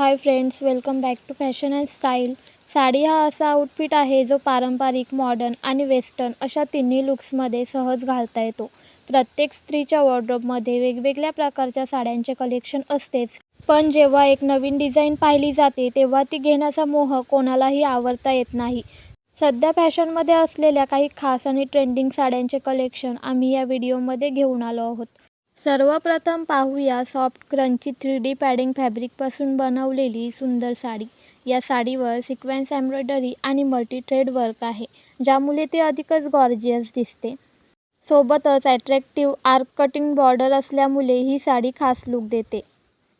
Hi friends welcome back to fashion and style sari हा असा outfit आहे जो पारंपरिक मॉडर्न आणि वेस्टर्न अशा तिन्ही लुक्समध्ये सहज घालता येतो. प्रत्येक स्त्रीच्या वॉर्ड्रोबमध्ये वेगवेगळ्या प्रकारच्या साड्यांचे कलेक्शन असतेच. पण जेव्हा एक नवीन डिझाईन पाहिली जाते तेव्हा ती घेण्याचा मोह कोणालाही आवरता येत नाही. सध्या फॅशनमध्ये असलेल्या काही खास आणि ट्रेंडिंग साड्यांचे कलेक्शन आम्ही या व्हिडिओमध्ये घेऊन आलो आहोत. सर्वप्रथम पाहूया soft crunchy three D padding फॅब्रिकपासून बनवलेली सुंदर साडी. या साडीवर सिक्वेन्स एम्ब्रॉयडरी आणि मल्टी थ्रेड वर्क आहे ज्यामुळे ते अधिकच गॉर्जियस दिसते. सोबतच ॲट्रॅक्टिव्ह आर्क कटिंग बॉर्डर असल्यामुळे ही साडी खास लुक देते.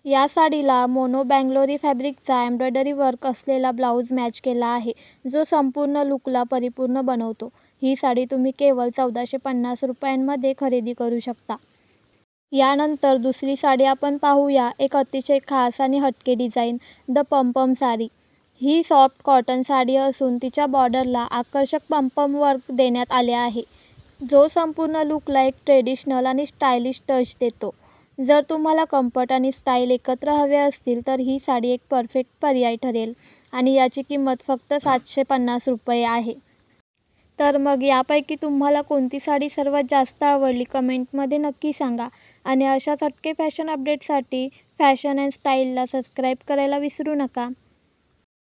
या साडीला मोनो बँगलोरी फॅब्रिकचा एम्ब्रॉयडरी वर्क असलेला ब्लाऊज मॅच केला आहे जो संपूर्ण लुकला परिपूर्ण बनवतो. ही साडी तुम्ही केवळ चौदाशे पन्नास रुपयांमध्ये खरेदी करू शकता. यानंतर दुसरी साडी आपण पाहूया. एक अतिशय खास आणि हटके design. The pompom sari. He soft cotton sari असून तिच्या बॉर्डरला आकर्षक पमपम वर्क देण्यात आले आहे. जो संपूर्ण लुकला एक ट्रेडिशनल आणि स्टायलिश टच देतो. जर तुम्हाला कम्फर्ट आणि स्टाईल एकत्र हवे असतील तर ही साडी एक परफेक्ट पर्याय ठरेल आणि याची किंमत फक्त सातशे पन्नास रुपये आहे. तर मग यापैकी तुम्हाला कोणती साडी सर्वात जास्त आवडली? कमेंटमध्ये नक्की सांगा. आणि अशाच अटके फॅशन अपडेटसाठी फॅशन अँड स्टाईलला सबस्क्राईब करायला विसरू नका.